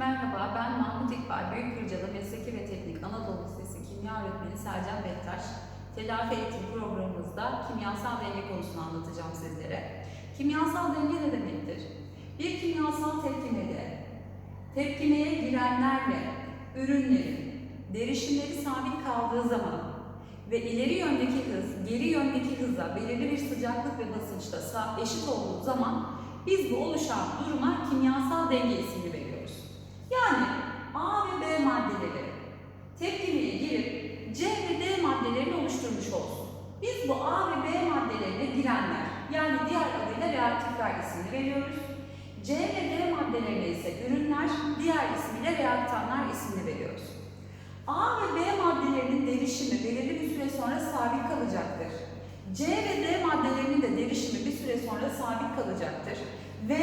Merhaba, ben Mahmut İkbal Büyükkırcalı Mesleki ve Teknik Anadolu Lisesi Kimya Öğretmeni Selcan Bektaş. Telafi eğitim programımızda kimyasal denge konusunu anlatacağım sizlere. Kimyasal denge ne demektir? Bir kimyasal tepkimede tepkimeye girenlerle ürünlerin derişimleri sabit kaldığı zaman ve ileri yöndeki hız, geri yöndeki hıza belirli bir sıcaklık ve basınçta eşit olduğu zaman biz bu oluşan duruma kimyasal denge ismini Biz bu A ve B maddelerine girenler, yani diğer adıyla reaktifler ismini veriyoruz. C ve D maddelerine ise ürünler, diğer ismiyle reaktanlar ismini veriyoruz. A ve B maddelerinin derişimi belirli bir süre sonra sabit kalacaktır. C ve D maddelerinin de derişimi bir süre sonra sabit kalacaktır. Ve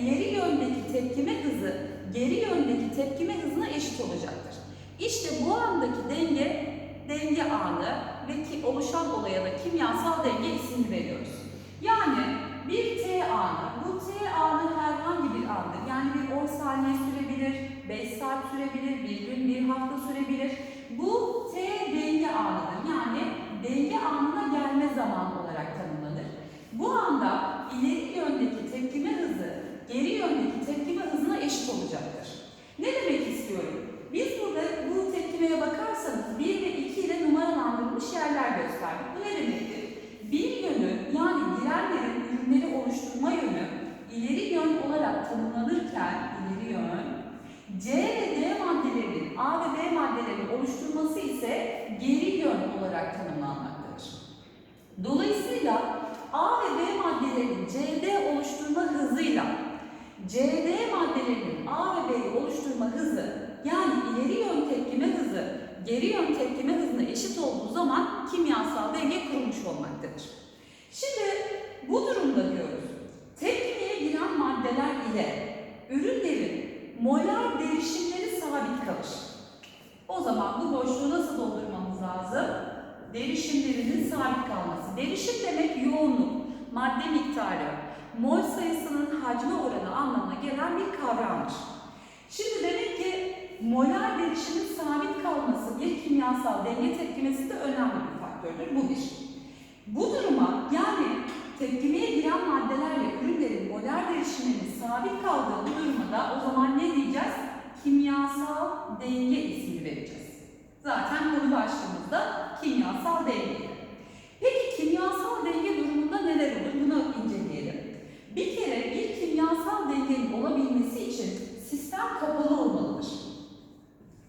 ileri yöndeki tepkime hızı geri yöndeki tepkime hızına eşit olacaktır. İşte bu andaki denge, denge anı ve ki oluşan olaya da kimyasal denge ismini veriyoruz. Yani bir T anı, bu T anı herhangi bir andır. Yani bir 10 saniye sürebilir, 5 saat sürebilir, bir gün, bir hafta sürebilir. Bu T denge anıdır. Yani denge anına gelme zamanı olarak tanımlanır. Bu anda ileri yöndeki tepkime hızı geri yöndeki tepkime hızına eşit olacaktır. Ne demek istiyorum? Biz burada bu tepkimeye bakarsanız 1 ve 2 ile numaralandırılmış yerler gösterdik. Bu ne demektir? Bir yönü yani diğerlerin ürünleri oluşturma yönü ileri yön olarak tanımlanırken ileri yön C ve D maddelerinin A ve B maddelerinin oluşturması ise geri yön olarak tanımlanmaktadır. Dolayısıyla A ve B maddelerinin CD oluşturma hızıyla CD maddelerinin A ve B'yi oluşturma hızı yani ileri yön tepkime hızı geri yön tepkime hızına eşit olduğu zaman kimyasal denge kurulmuş olmaktadır. Şimdi bu durumda diyoruz tepkimeye giren maddeler ile ürünlerin molar derişimleri sabit kalır. O zaman bu boşluğu nasıl doldurmamız lazım? Derişimlerinin sabit kalması. Derişim demek yoğunluk, madde miktarı, mol sayısının hacme oranı anlamına gelen bir kavramdır. Şimdi demek ki molar derişimin sabit kalması bir kimyasal denge tepkimesinde önemli bir faktördür. Bu bir. Bu duruma yani tepkimeye giren maddelerle ürünlerin molar derişiminin sabit kaldığı bu duruma da o zaman ne diyeceğiz? Kimyasal denge ismini vereceğiz. Zaten konu başlığımızda kimyasal denge. Peki kimyasal denge durumunda neler olur? Bunu inceleyelim. Bir kere bir kimyasal dengenin olabilmesi için sistem kapalı olmalıdır.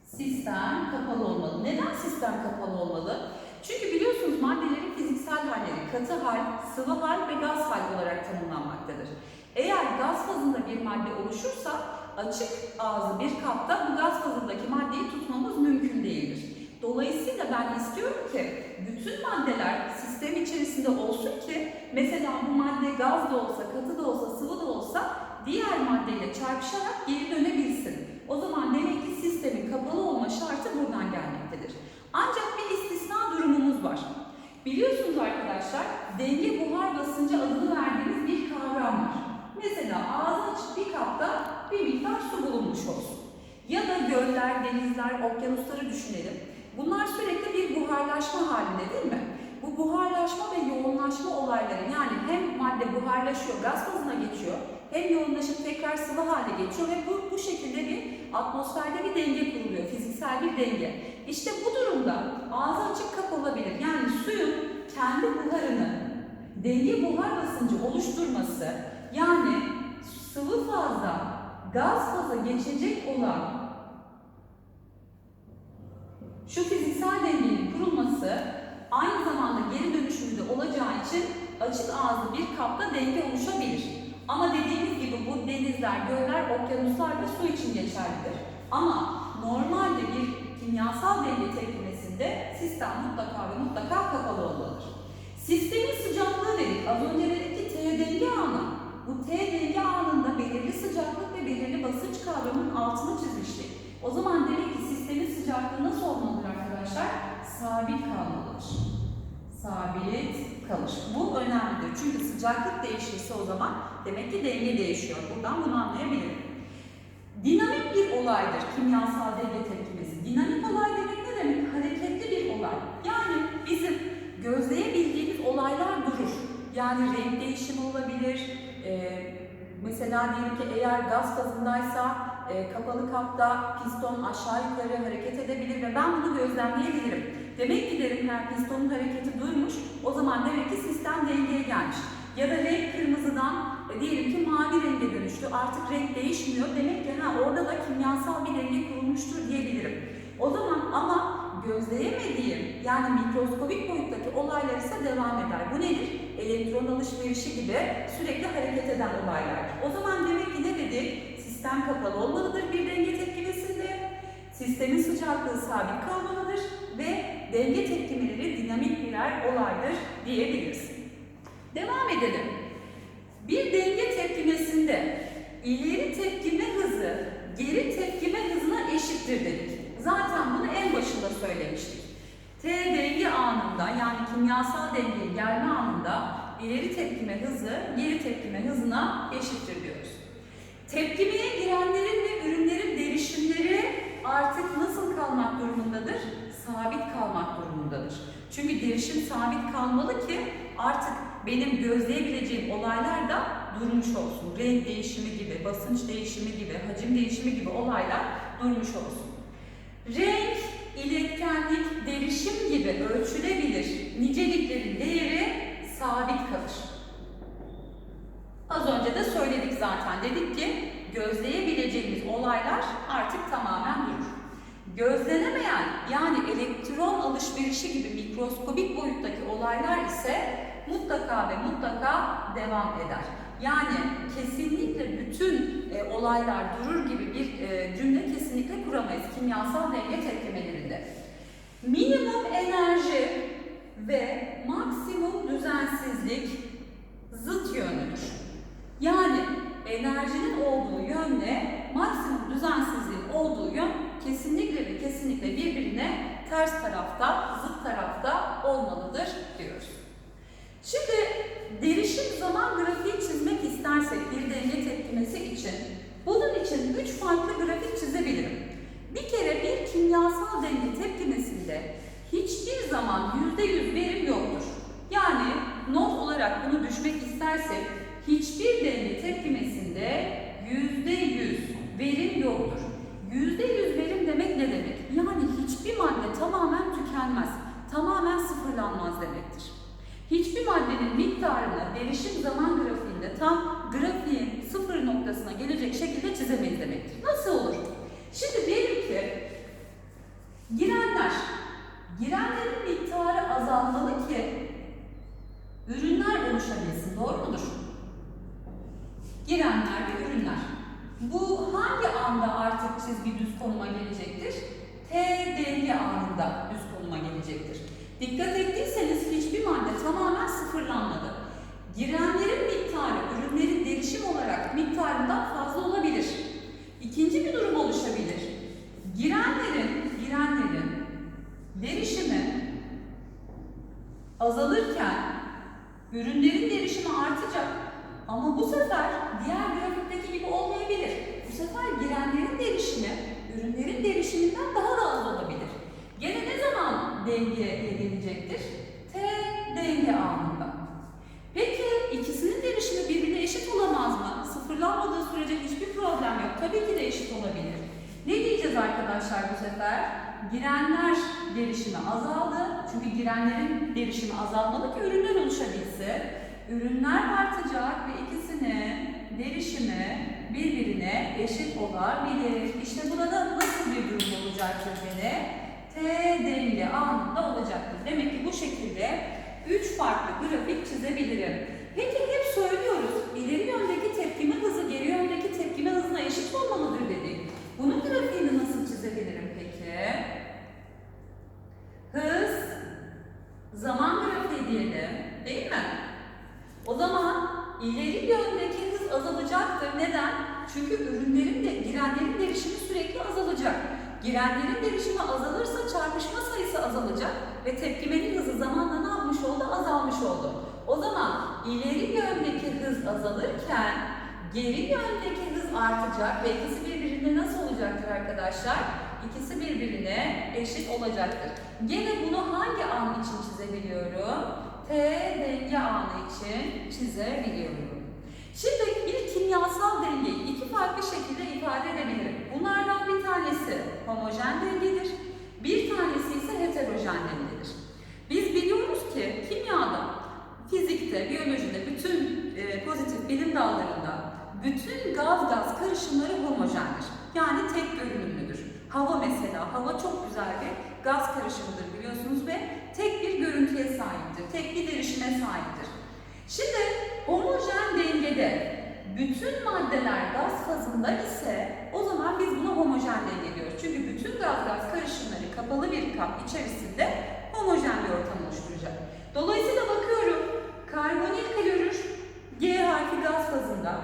Sistem kapalı olmalı. Neden sistem kapalı olmalı? Çünkü biliyorsunuz maddelerin fiziksel halleri katı hal, sıvı hal ve gaz hal olarak tanımlanmaktadır. Eğer gaz fazında bir madde oluşursa açık ağzı bir kapta bu gaz fazındaki maddeyi tutmamız mümkün değildir. Dolayısıyla ben istiyorum ki bütün maddeler sistem içerisinde olsun ki mesela bu madde gaz da olsa, katı da olsa, sıvı da olsa diğer maddeyle çarpışarak geri dönebilsin. O zaman demek ki sistemin kapalı olma şartı buradan gelmektedir. Ancak bir istisna durumumuz var. Biliyorsunuz arkadaşlar denge buhar basıncı adını verdiğimiz bir kavram var. Mesela ağzı açık bir kapta bir miktar su bulunmuş olsun. Ya da göller, denizler, okyanusları düşünelim. Bunlar sürekli bir buharlaşma halinde değil mi? Bu buharlaşma ve yoğunlaşma olayları yani hem madde buharlaşıyor, gaz fazına geçiyor, hem yoğunlaşıp tekrar sıvı hale geçiyor ve bu, bu şekilde bir atmosferde bir denge kuruluyor, fiziksel bir denge. İşte bu durumda ağzı açık kap olabilir. Yani suyun kendi buharını denge buhar basıncı oluşturması yani sıvı fazla gaz faza geçecek olan şu fiziksel dengenin kurulması aynı zamanda geri dönüşümü de olacağı için açık ağızlı bir kapta denge oluşabilir. Ama dediğimiz gibi bu denizler, göller, okyanuslar ve su için geçerlidir. Ama normalde bir kimyasal denge tepkimesinde sistem mutlaka ve mutlaka kapalı olmalıdır. Sistemin sıcaklığı dedik. Az önce dedik ki T denge anı. Bu T denge anında belirli sıcaklık ve belirli basınç kavramının altını çizmiştik. O zaman demek ki sistemin sıcaklığı nasıl olmalıdır arkadaşlar? Sabit kalmalıdır. Sabit kalır. Bu önemlidir. Çünkü sıcaklık değişirse o zaman demek ki denge değişiyor. Buradan bunu anlayabilirim. Dinamik bir olaydır kimyasal denge tepkimesi. Dinamik olay demek ne demek? Hareketli bir olay. Yani bizim gözleyebildiğimiz olaylar durur. Yani renk değişimi olabilir. Ee, mesela diyelim ki eğer gaz fazındaysa e, kapalı kapta piston aşağı yukarı hareket edebilir ve ben bunu gözlemleyebilirim. Demek ki derim eğer pistonun hareketi duymuş, o zaman demek ki sistem dengeye gelmiş. Ya da renk kırmızıdan e, diyelim ki mavi renge dönüştü, artık renk değişmiyor. Demek ki ha, orada da kimyasal bir denge kurulmuştur diyebilirim. O zaman ama gözleyemediğim yani mikroskobik boyuttaki olaylar ise devam eder. Bu nedir? Elektron alışverişi gibi sürekli hareket eden olaylar. O zaman demek ki ne dedik? Sistem kapalı olmalıdır bir denge tepkimesinde. Sistemin sıcaklığı sabit kalmalıdır ve denge tepkimeleri dinamik birer olaydır diyebiliriz. Devam edelim. Bir denge tepkimesinde ileri tepkime hızı geri tepkime hızına eşittir dedik. Zaten bunu en başında söylemiştik. T denge anında yani kimyasal dengeye gelme anında ileri tepkime hızı geri tepkime hızına eşittir diyoruz. Tepkimeye girenlerin ve ürünlerin derişimleri artık nasıl kalmak durumundadır? Sabit kalmak durumundadır. Çünkü derişim sabit kalmalı ki artık benim gözleyebileceğim olaylar da durmuş olsun. Renk değişimi gibi, basınç değişimi gibi, hacim değişimi gibi olaylar durmuş olsun. Renk, iletkenlik, derişim gibi ölçülebilir niceliklerin değeri sabit kalır. Az önce de söyledik zaten. Dedik ki gözleyebileceğimiz olaylar artık tamamen durur. Gözlenemeyen yani elektron alışverişi gibi mikroskobik boyuttaki olaylar ise mutlaka ve mutlaka devam eder. Yani kesinlikle bütün e, olaylar durur gibi bir e, cümle kesinlikle kuramayız kimyasal denge tepkimelerinde. Minimum enerji ve maksimum düzensizlik zıt yönlüdür. Yani enerjinin olduğu yönle maksimum düzensizliğin olduğu yön kesinlikle ve kesinlikle birbirine ters tarafta, zıt tarafta olmalıdır diyoruz. Şimdi derişim zaman grafiği çizmek istersek bir denge tepkimesi için bunun için üç farklı grafik çizebilirim. Bir kere bir kimyasal denge tepkimesinde hiçbir zaman yüzde yüz verim yoktur. Yani not olarak bunu düşmek istersek hiçbir denge tepkimesinde yüzde yüz verim yoktur. Yüzde yüz verim demek ne demek? Yani hiçbir madde tamamen tükenmez, tamamen sıfırlanmaz demektir. Hiçbir maddenin miktarını derişim zaman grafiğinde tam grafiğin sıfır noktasına gelecek şekilde çizemeyiz demektir. Nasıl olur? Şimdi diyelim ki girenler, girenlerin miktarı azalmalı ki ürünler oluşabilsin. Doğru mudur? Girenler ve ürünler. Bu hangi anda artık çizgi düz konuma gelecektir? T denge anında düz konuma gelecektir. Dikkat ettiyseniz hiçbir madde tamamen sıfırlanmadı. Girenlerin miktarı ürünlerin derişim olarak miktarından fazla olabilir. İkinci bir durum oluşabilir. Girenlerin, girenlerin derişimi azalırken ürünlerin derişimi artacak. Ama bu sefer diğer grafikteki gibi olmayabilir. Bu sefer girenlerin derişimi ürünlerin derişiminden daha da az olabilir. Gene ne zaman dengeye gelecektir? T denge anında. Peki ikisinin derişimi birbirine eşit olamaz mı? Sıfırlanmadığı sürece hiçbir problem yok. Tabii ki de eşit olabilir. Ne diyeceğiz arkadaşlar bu sefer? Girenler derişimi azaldı. Çünkü girenlerin derişimi azalmalı ki ürünler oluşabilsin. Ürünler artacak ve ikisinin derişimi birbirine eşit olabilir. İşte burada nasıl bir durum olacaktır beni? T denge anında olacaktır. Demek ki bu şekilde üç farklı grafik çizebilirim. İleri yöndeki hız azalırken geri yöndeki hız artacak ve ikisi birbirine nasıl olacaktır arkadaşlar? İkisi birbirine eşit olacaktır. Gene bunu hangi an için çizebiliyorum? T denge anı için çizebiliyorum. Şimdi bir kimyasal dengeyi iki farklı şekilde ifade edebilirim. Bunlardan bir tanesi homojen dengedir, bir tanesi ise heterojen dengedir. Biz biliyoruz ki kimyada, fizikte, biyolojide, bütün e, pozitif bilim dallarında bütün gaz-gaz karışımları homojendir. Yani tek görünümlüdür. Hava mesela, hava çok güzel bir gaz karışımıdır biliyorsunuz ve tek bir görüntüye sahiptir, tek bir derişime sahiptir. Şimdi homojen dengede bütün maddeler gaz fazında ise o zaman biz buna homojen denge diyoruz. Çünkü bütün gaz-gaz karışımları kapalı bir kap içerisinde homojen bir ortam oluşturacak. Dolayısıyla bakıyorum karbonil klorür G harfi gaz fazında,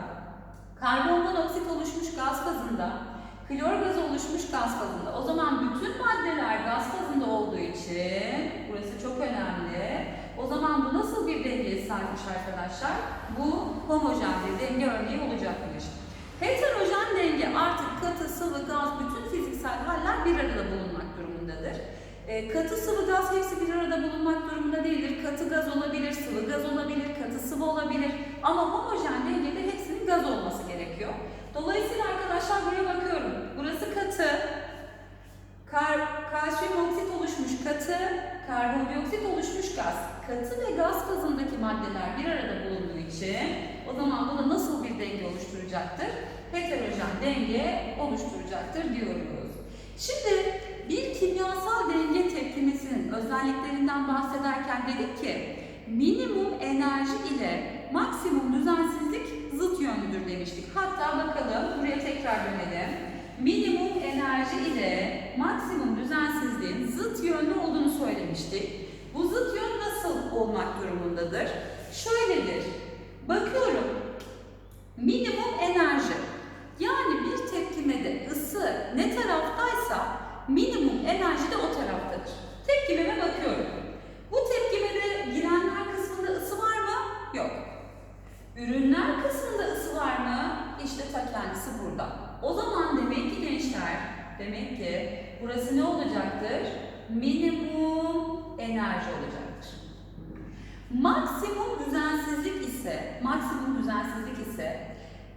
karbon monoksit oluşmuş gaz fazında, klor gazı oluşmuş gaz fazında. O zaman bütün maddeler gaz fazında olduğu için burası çok önemli. O zaman bu nasıl bir dengeye sahipmiş arkadaşlar? Bu homojen bir denge örneği olacakmış. Heterojen denge artık katı, sıvı, gaz, bütün fiziksel haller bir arada bulunmak durumundadır. E, katı, sıvı, gaz hepsi bir arada bulunmak durumunda değildir. Katı gaz olabilir, sıvı gaz olabilir, katı sıvı olabilir. Ama homojen dengede hepsinin gaz olması gerekiyor. Dolayısıyla arkadaşlar buraya bakıyorum. Burası katı, kar, kalsiyum oksit oluşmuş katı, karbondioksit oluşmuş gaz. Katı ve gaz fazındaki maddeler bir arada bulunduğu için o zaman bu da nasıl bir denge oluşturacaktır? Heterojen denge oluşturacaktır diyoruz. Şimdi bir kimyasal denge tepkimesinin özelliklerinden bahsederken dedik ki minimum enerji ile maksimum düzensizlik zıt yönlüdür demiştik. Hatta bakalım buraya tekrar dönelim. Minimum enerji ile maksimum düzensizliğin zıt yönlü olduğunu söylemiştik. Bu zıt yön nasıl olmak durumundadır? Şöyledir. Bakıyorum. Minimum enerji. Yani bir tepkimede ısı ne taraftaysa minimum enerji de o taraftadır. Tepkimeme bakıyorum. Bu tepkimede girenler kısmında ısı var mı? Yok. Ürünler kısmında ısı var mı? İşte ta kendisi burada. O zaman demek ki gençler, demek ki burası ne olacaktır? Minimum enerji olacaktır. Maksimum düzensizlik ise, maksimum düzensizlik ise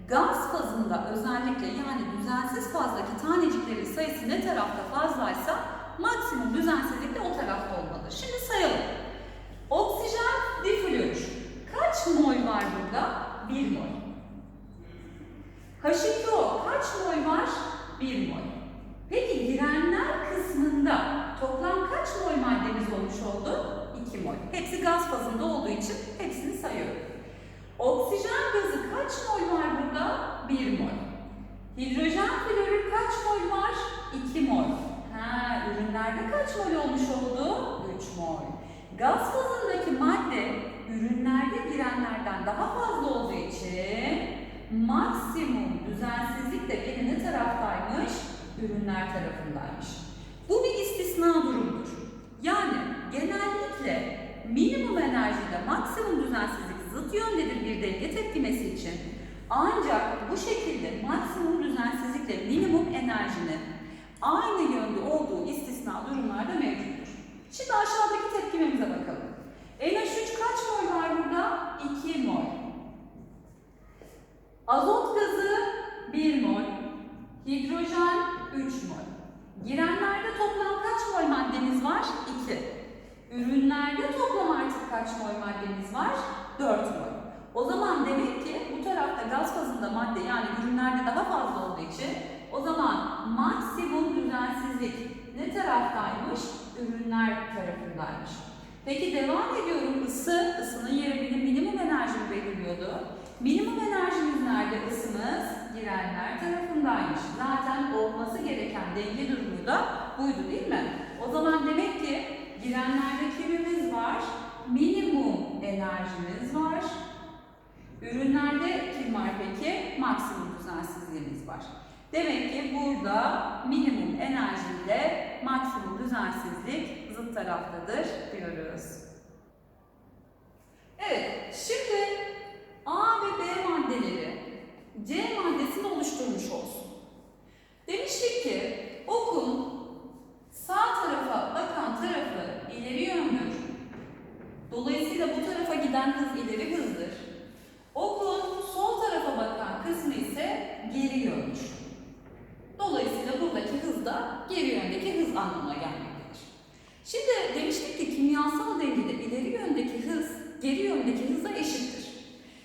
gaz fazında özellikle yani düzensiz fazdaki taneciklerin sayısı ne tarafta fazlaysa maksimum düzensizlik de o tarafta olmalıdır. Şimdi sayalım. Oksijen diflorür. Kaç mol var burada? 1 mol. H2O kaç mol var? 1 mol. Peki girenler kısmında toplam kaç mol maddemiz olmuş oldu? 2 mol. Hepsi gaz fazında olduğu için hepsini sayıyorum. Oksijen gazı kaç mol var burada? 1 mol. Hidrojen florür kaç mol var? 2 mol. Ha, ürünlerde kaç mol olmuş oldu? 3 mol. Gaz fazındaki madde ürünlerde girenlerden daha fazla olduğu için maksimum düzensizlik de ne taraftaymış? Ürünler tarafındaymış. Bu bir istisna durumdur. Yani genellikle minimum enerjiyle maksimum düzensizlik zıt yöndedir bir denge tepkimesi için. Ancak bu şekilde maksimum düzensizlikle minimum enerjinin aynı yönde olduğu istisna durumlarda mevcuttur. Şimdi aşağıdaki tepkimemize bakalım. NH3 kaç mol var burada? 2 mol. Azot gazı 1 mol. Hidrojen 3 mol. Girenlerde toplam kaç mol maddemiz var? 2. Ürünlerde toplam artık kaç mol maddemiz var? 4 mol. O zaman demek ki bu tarafta gaz fazında madde yani ürünlerde daha fazla olduğu için o zaman maksimum düzensizlik ne taraftaymış? Ürünler tarafındaymış. Peki devam ediyorum. Isı, ısının yeri benim minimum enerjimi belirliyordu. Minimum enerjimiz nerede? Isımız girenler tarafındaymış. Zaten olması gereken denge durumu da buydu değil mi? O zaman demek ki girenlerde kimimiz var? Minimum enerjimiz var. Ürünlerde kim var peki? Maksimum düzensizliğimiz var. Demek ki burada minimum enerji ile maksimum düzensizlik zıt taraftadır diyoruz. Evet, şimdi A ve B maddeleri C maddesini oluşturmuş olsun. Demiştik ki okun sağ tarafa bakan tarafı ileri yöndür. Dolayısıyla bu tarafa giden hız ileri hızdır. Okun sol tarafa bakan kısmı ise geri yöndür. Dolayısıyla buradaki hız da geri yöndeki hız anlamına gelmektedir. Şimdi demiştik ki kimyasal dengede ileri yöndeki hız geri yöndeki hıza eşittir.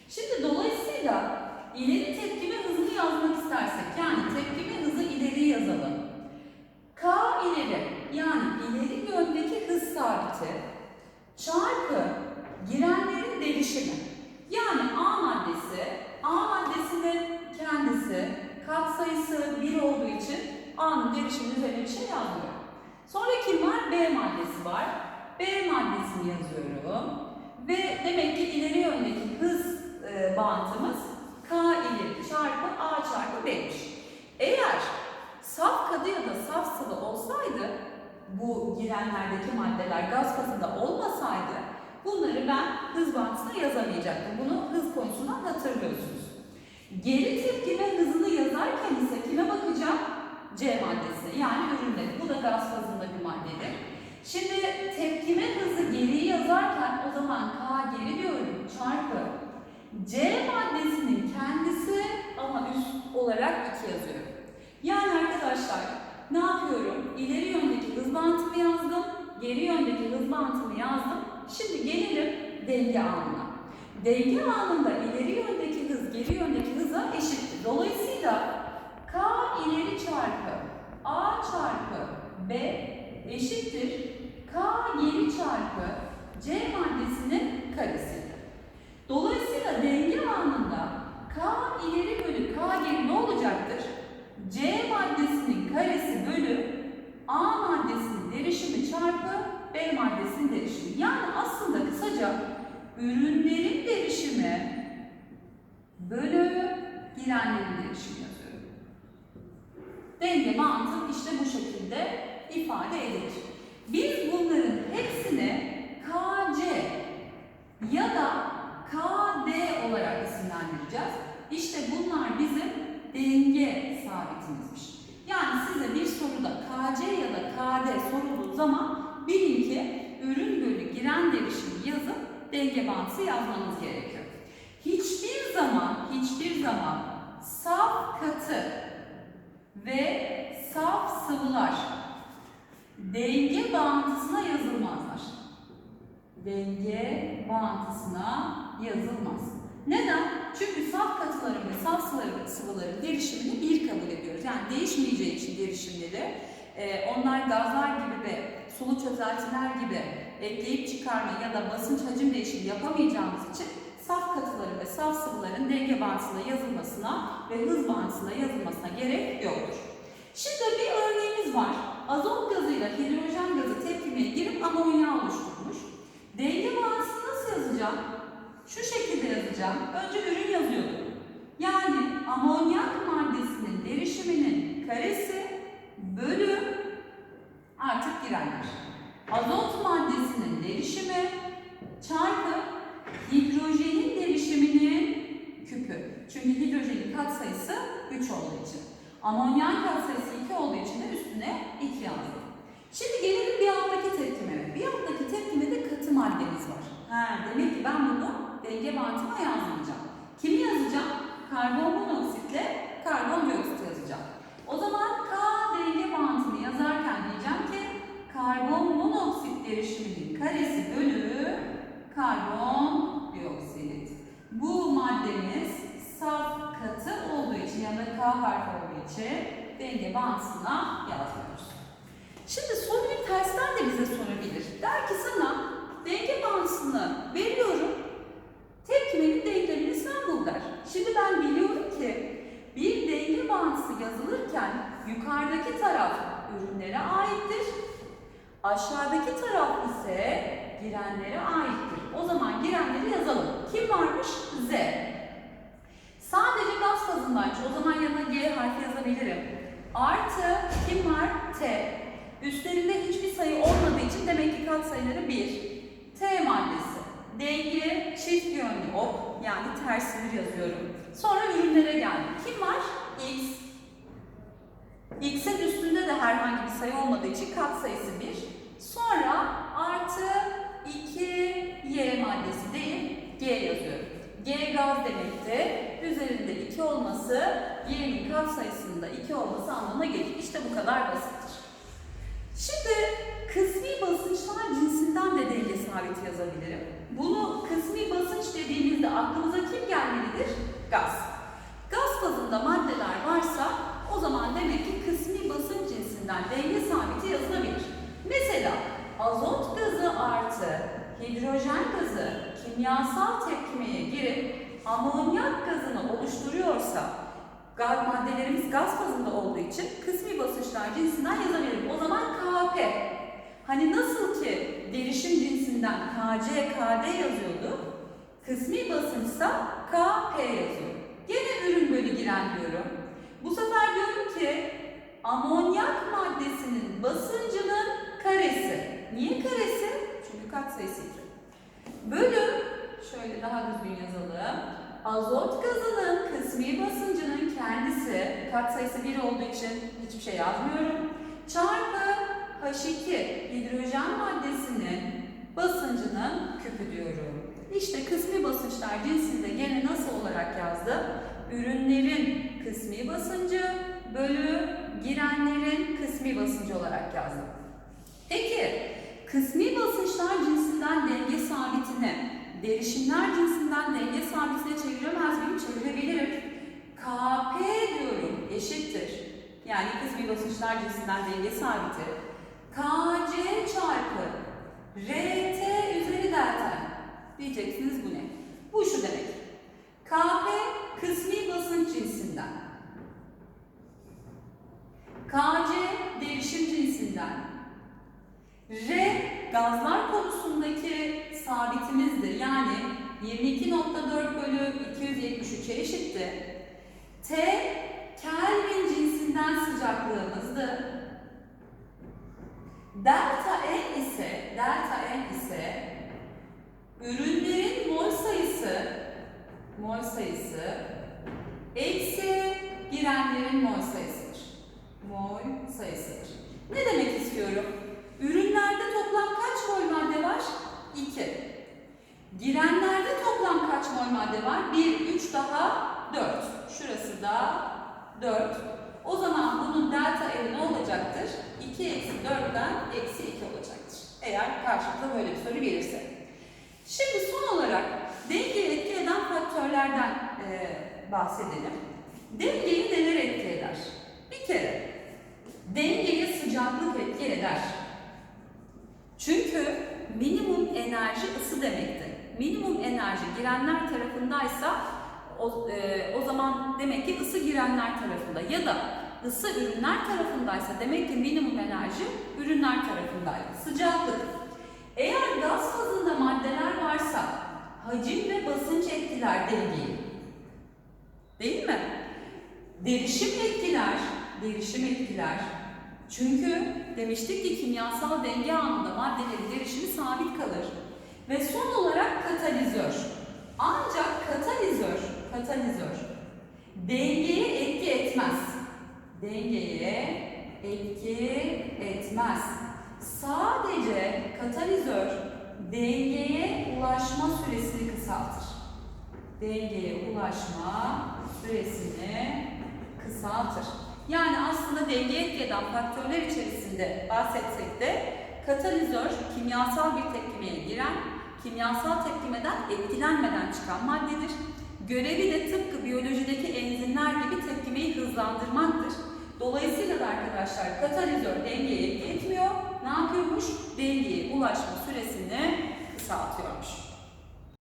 Şimdi dolayısıyla ileri tepkime hızını yazmak istersek yani tepkime hızı ileri yazalım. K ileri yani ileri yöndeki hız sabiti çarpı girenlerin değişimi. Yani A maddesi, A maddesinin kendisi katsayısı 1 olduğu için A'nın değişimi üzerine bir şey yazmıyor. Sonra kim var? B maddesi var. B maddesini yazıyorum. Ve demek ki ileri yöndeki hız e, bantımız K ileri çarpı A çarpı B'miş. Eğer saf katı ya da saf sıvı olsaydı bu girenlerdeki maddeler gaz fazında olmasaydı bunları ben hız bantısına yazamayacaktım. Bunu hız konusundan hatırlıyorsunuz. Geri tepkime hızını yazarken ise kime bakacağım? C maddesi yani ürünleri. Bu da gaz fazında bir maddedir. Şimdi tepkime hızı geri yazarken o zaman K geri diyorum çarpı C maddesinin kendisi ama üst olarak 2 yazıyorum. Yani arkadaşlar ne yapıyorum? İleri yöndeki hız bantımı yazdım, geri yöndeki hız bantımı yazdım. Şimdi gelelim denge anına. Denge anında ileri yöndeki hız geri yöndeki hıza eşittir. Dolayısıyla K ileri çarpı A çarpı B eşittir K geri çarpı C maddesinin karesi. Dolayısıyla denge anında K ileri bölü K geri ne olacaktır? C maddesinin karesi bölü A maddesinin derişimi çarpı B maddesinin derişimi. Yani aslında kısaca ürünlerin derişimi bölü girenlerin derişimi yazıyorum. Denge mantığım işte bu şekilde ifade edilir. Biz bunların hepsini KC ya da KD olarak isimlendireceğiz. İşte bunlar bizim denge sabitimizmiş. Yani size bir soruda KC ya da KD sorulduğu zaman bilin ki ürün bölü giren derişimi yazıp denge bantısı yazmanız gerekiyor. Hiçbir zaman, hiçbir zaman saf katı ve saf sıvılar denge bağıntısına yazılmazlar. Denge bağıntısına yazılmaz. Neden? Çünkü saf katıların ve saf sıvıların, sıvıların derişimini bir kabul ediyoruz. Yani değişmeyeceği için derişimleri e, onlar gazlar gibi ve sulu çözeltiler gibi ekleyip çıkarma ya da basınç hacim değişimi yapamayacağımız için saf katıların ve saf sıvıların denge bağıntısına yazılmasına ve hız bağıntısına yazılmasına gerek yoktur. Şimdi bir örneğimiz var. Azot gazıyla hidrojen gazı tepkimeye girip amonyağı oluşturmuş. Denge bağıntısını nasıl yazacağım? Şu şekilde yazacağım. Önce ürün yazıyordum. Yani amonyak maddesinin derişiminin karesi bölü artık girenler. Azot derişimi çarpı hidrojenin derişiminin küpü. Çünkü hidrojenin katsayısı 3 olduğu için. Amonyak katsayısı 2 olduğu için de üstüne 2 yazdım. Şimdi gelelim bir alttaki tepkime. Bir alttaki tepkimede katı maddemiz var. Ha, demek ki ben bunu denge bantıma yazmayacağım. Kimi yazacağım? Karbon monoksitle karbondioksit yazacağım. O zaman K denge bantını yazarken diyeceğim ki karbon monoksit derişiminin karesi bölü karbondioksit. Bu maddemiz saf katı olduğu için ya da K harfi olduğu için denge bantısına yazmıyoruz. Şimdi soruyu tersten de bize sorabilir. Der ki sana denge bantısını veriyorum, tepkimenin denklemini sen bul der. Şimdi ben biliyorum ki bir denge bantısı yazılırken yukarıdaki taraf ürünlere aittir. Aşağıdaki taraf ise girenlere aittir. O zaman girenleri yazalım. Kim varmış? Z. Sadece gaz fazındaymış. O zaman yanına G harfi yazabilirim. Artı kim var? T. Üstlerinde hiçbir sayı olmadığı için demek ki katsayıları 1. T maddesi. Denge çift yönlü ok yani tersini yazıyorum. Sonra ürünlere geldim. Kim var? X. X'in üstünde de herhangi bir sayı olmadığı için katsayısı 1. Sonra artı 2Y maddesi değil, G yazıyorum. G gaz demekti. Üzerinde 2 olması, Y'nin kat sayısında 2 olması anlamına gelir. İşte bu kadar basittir. Şimdi kısmi basınçlar cinsinden de denge sabiti yazabilirim. Bunu kısmi basınç dediğimizde aklımıza kim gelmelidir? Gaz. Gaz fazında maddeler varsa o zaman demek ki kısmi basınç cinsinden denge sabiti yazılabilir. Mesela hidrojen gazı kimyasal tepkimeye girip amonyak gazını oluşturuyorsa gaz maddelerimiz gaz fazında olduğu için kısmi basınçlar cinsinden yazabilirim. O zaman Kp. Hani nasıl ki derişim cinsinden Kc, Kd yazıyordu. Kısmi basınçsa Kp yazıyor. Gene ürün bölü giren diyorum. Bu sefer diyorum ki amonyak maddesinin basıncının karesi. Niye karesi? Çünkü katsayısı 2. Bölü, şöyle daha düzgün yazalım. Azot gazının kısmi basıncının kendisi, katsayısı 1 olduğu için hiçbir şey yazmıyorum. Çarpı H2 hidrojen maddesinin basıncının küpü diyorum. İşte kısmi basınçlar cinsinde gene nasıl olarak yazdım? Ürünlerin kısmi basıncı bölü girenlerin kısmi basıncı olarak yazdım. Peki kısmi basınçlar cinsinden denge sabitine, derişimler cinsinden denge sabitine çeviremez miyim? Çevirebilirim. Kp diyorum eşittir. Yani kısmi basınçlar cinsinden denge sabiti. Kc çarpı Rt üzeri delta. Diyeceksiniz bu ne? Bu şu demek. Kp kısmi basınç cinsinden. Kc derişim cinsinden. R gazlar konusundaki sabitimizdir. Yani 22.4 bölü 273'e eşitti. T Kelvin cinsinden sıcaklığımızdı. Delta N ise delta N ise ürünlerin mol sayısı mol sayısı eksi girenlerin mol sayısıdır. Mol sayısıdır. Ne demek istiyorum? Toplam kaç mol madde var? 2. Girenlerde toplam kaç mol madde var? 1, 3 daha 4. Şurası da 4. O zaman bunun delta N ne olacaktır? 2 eksi 4'ten eksi 2 olacaktır. Eğer karşımıza böyle bir soru gelirse. Şimdi son olarak dengeyi etki eden faktörlerden e, bahsedelim. Dengeyi neler etki eder? Bir kere dengeye sıcaklık etki eder. Çünkü minimum enerji ısı demektir. Minimum enerji girenler tarafındaysa o, e, o zaman demek ki ısı girenler tarafında ya da ısı ürünler tarafındaysa demek ki minimum enerji ürünler tarafındaydı. Sıcaklık. Eğer gaz fazında maddeler varsa hacim ve basınç etkiler dengeyi. Değil mi? Derişim etkiler, derişim etkiler. Çünkü demiştik ki kimyasal denge anında maddelerin derişimi sabit kalır. Ve son olarak katalizör. Ancak katalizör, katalizör dengeye etki etmez. Dengeye etki etmez. Sadece katalizör dengeye ulaşma süresini kısaltır. Dengeye ulaşma süresini kısaltır. Yani aslında dengeye etki eden faktörler içerisinde bahsetsek de katalizör kimyasal bir tepkimeye giren, kimyasal tepkimeden etkilenmeden çıkan maddedir. Görevi de tıpkı biyolojideki enzimler gibi tepkimeyi hızlandırmaktır. Dolayısıyla da arkadaşlar katalizör dengeye etki etmiyor. Ne yapıyormuş? Dengeye ulaşma süresini kısaltıyormuş.